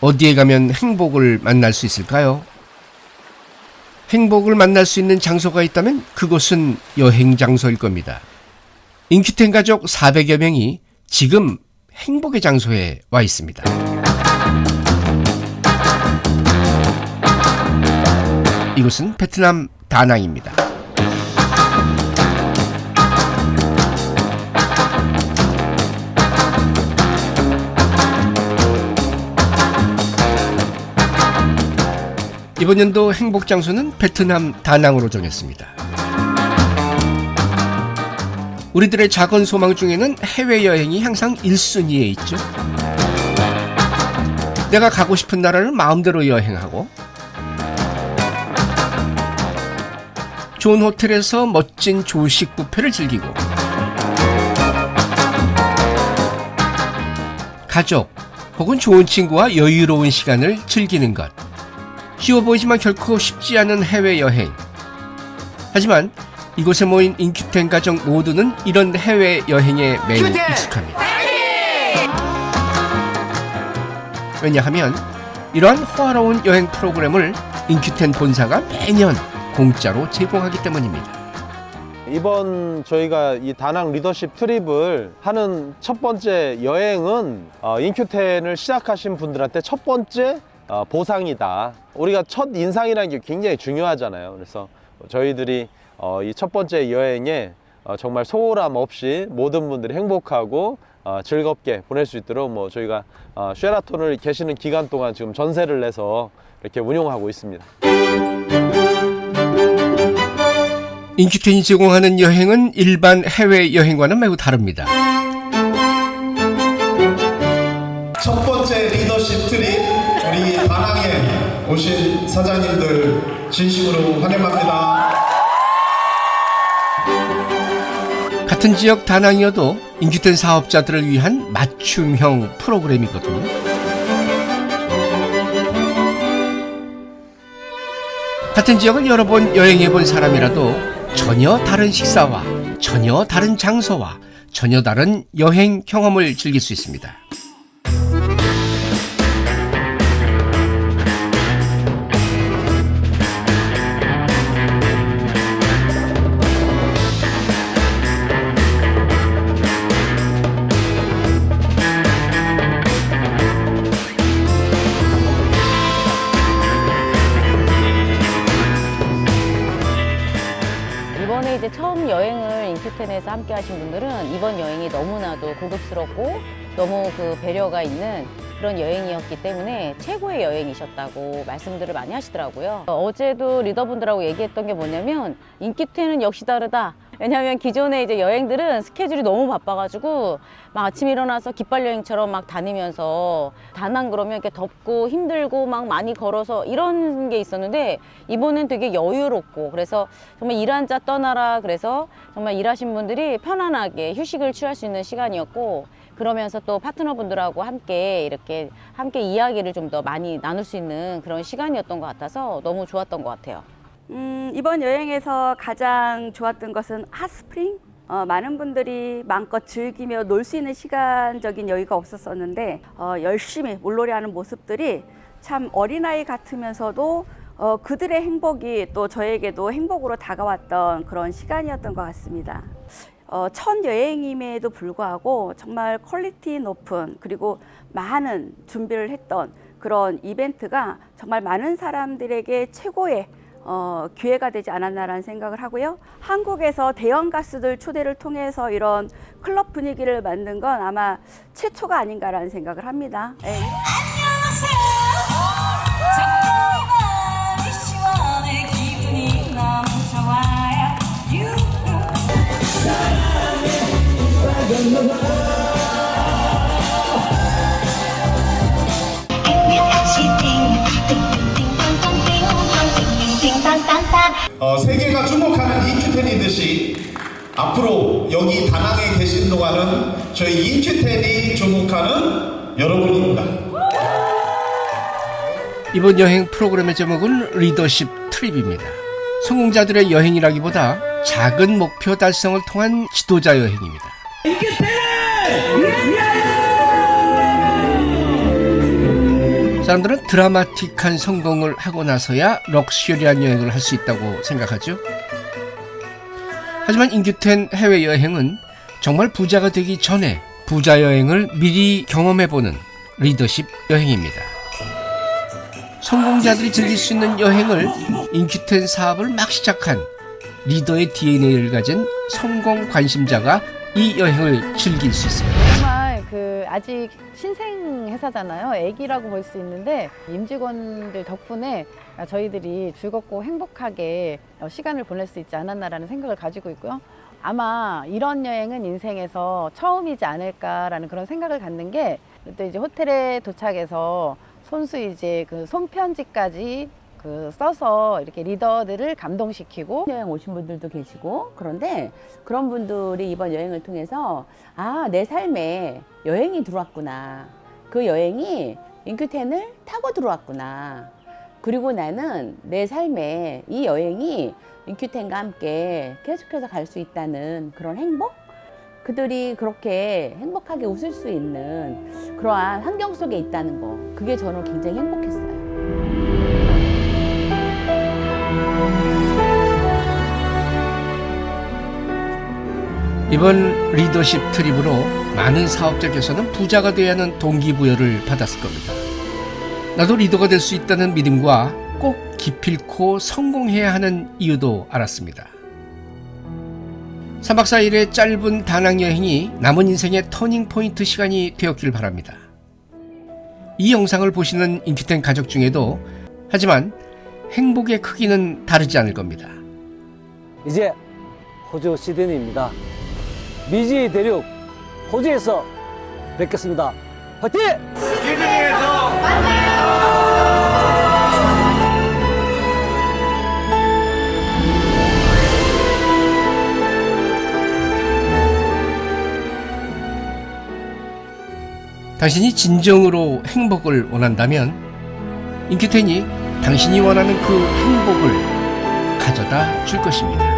어디에 가면 행복을 만날 수 있을까요? 행복을 만날 수 있는 장소가 있다면 그곳은 여행 장소일 겁니다. 인큐텐 가족 400여 명이 지금 행복의 장소에 와 있습니다. 이곳은 베트남 다낭입니다. 이번 연도 행복 장소는 베트남 다낭으로 정했습니다. 우리들의 작은 소망 중에는 해외여행이 항상 1순위에 있죠. 내가 가고 싶은 나라를 마음대로 여행하고 좋은 호텔에서 멋진 조식 뷔페를 즐기고 가족 혹은 좋은 친구와 여유로운 시간을 즐기는 것 쉬워 보이지만 결코 쉽지 않은 해외여행. 하지만 이곳에 모인 인큐텐 가족 모두는 이런 해외여행에 매우 익숙합니다. 왜냐하면 이러한 호화로운 여행 프로그램을 인큐텐 본사가 매년 공짜로 제공하기 때문입니다. 이번 저희가 이 다낭 리더십 트립을 하는 첫 번째 여행은 어, 인큐텐을 시작하신 분들한테 첫 번째 어, 보상이다. 우리가 첫 인상이라는 게 굉장히 중요하잖아요. 그래서 저희들이 어, 이 첫 번째 여행에 어, 정말 소홀함 없이 모든 분들이 행복하고 어, 즐겁게 보낼 수 있도록 뭐 저희가 어, 쉐라톤을 계시는 기간 동안 지금 전세를 내서 이렇게 운영하고 있습니다. 인큐텐이 제공하는 여행은 일반 해외 여행과는 매우 다릅니다. 오신 사장님들 진심으로 환영합니다. 같은 지역 다낭이어도 인큐텐 사업자들을 위한 맞춤형 프로그램이거든요. 같은 지역을 여러 번 여행해 본 사람이라도 전혀 다른 식사와 전혀 다른 장소와 전혀 다른 여행 경험을 즐길 수 있습니다. 인큐텐에서 함께 하신 분들은 이번 여행이 너무나도 고급스럽고 너무 그 배려가 있는 그런 여행이었기 때문에 최고의 여행이셨다고 말씀들을 많이 하시더라고요. 어제도 리더분들하고 얘기했던 게 뭐냐면 인큐텐은 역시 다르다. 왜냐하면 기존에 이제 여행들은 스케줄이 너무 바빠가지고 막 아침 일어나서 깃발 여행처럼 막 다니면서 다낭 그러면 이렇게 덥고 힘들고 막 많이 걸어서 이런 게 있었는데 이번엔 되게 여유롭고 그래서 정말 일한 자 떠나라 그래서 정말 일하신 분들이 편안하게 휴식을 취할 수 있는 시간이었고 그러면서 또 파트너분들하고 함께 이렇게 함께 이야기를 좀 더 많이 나눌 수 있는 그런 시간이었던 것 같아서 너무 좋았던 것 같아요. 음, 이번 여행에서 가장 좋았던 것은 핫스프링. 어, 많은 분들이 마음껏 즐기며 놀 수 있는 시간적인 여유가 없었었는데 어, 열심히 물놀이하는 모습들이 참 어린아이 같으면서도 어, 그들의 행복이 또 저에게도 행복으로 다가왔던 그런 시간이었던 것 같습니다. 어, 첫 여행임에도 불구하고 정말 퀄리티 높은 그리고 많은 준비를 했던 그런 이벤트가 정말 많은 사람들에게 최고의 어, 기회가 되지 않았나라는 생각을 하고요. 한국에서 대형 가수들 초대를 통해서 이런 클럽 분위기를 만든 건 아마 최초가 아닌가라는 생각을 합니다. 너무 좋아요 어, 세계가 주목하는 인큐텐이듯이 앞으로 여기 다낭에 계신 동안은 저희 인큐텐이 주목하는 여러분입니다. 이번 여행 프로그램의 제목은 리더십 트립입니다. 성공자들의 여행이라기보다 작은 목표 달성을 통한 지도자 여행입니다. 사람들은 드라마틱한 성공을 하고 나서야 럭셔리한 여행을 할 수 있다고 생각하죠. 하지만 인규텐 해외여행은 정말 부자가 되기 전에 부자 여행을 미리 경험해보는 리더십 여행입니다. 성공자들이 즐길 수 있는 여행을 인큐텐 사업을 막 시작한 리더의 DNA를 가진 성공 관심자가 이 여행을 즐길 수 있습니다. 아직 신생 회사잖아요. 애기라고 볼 수 있는데 임직원들 덕분에 저희들이 즐겁고 행복하게 시간을 보낼 수 있지 않았나라는 생각을 가지고 있고요. 아마 이런 여행은 인생에서 처음이지 않을까라는 그런 생각을 갖는 게 또 이제 호텔에 도착해서 손수 이제 그 손편지까지 그 써서 이렇게 리더들을 감동시키고 여행 오신 분들도 계시고 그런데 그런 분들이 이번 여행을 통해서 아 내 삶에 여행이 들어왔구나. 그 여행이 인큐텐을 타고 들어왔구나. 그리고 나는 내 삶에 이 여행이 인큐텐과 함께 계속해서 갈 수 있다는 그런 행복? 그들이 그렇게 행복하게 웃을 수 있는 그러한 환경 속에 있다는 거 그게 저는 굉장히 행복했어요. 이번 리더십 트립으로 많은 사업자께서는 부자가 되어야 하는 동기부여를 받았을 겁니다. 나도 리더가 될 수 있다는 믿음과 꼭 기필코 성공해야 하는 이유도 알았습니다. 3박 4일의 짧은 다낭 여행이 남은 인생의 터닝포인트 시간이 되었길 바랍니다. 이 영상을 보시는 인큐텐 가족 중에도 하지만 행복의 크기는 다르지 않을 겁니다. 이제 호주 시드니입니다. 미지 대륙 호주에서 뵙겠습니다. 화이팅! 당신이 진정으로 행복을 원한다면 인큐텐이 당신이 원하는 그 행복을 가져다 줄 것입니다.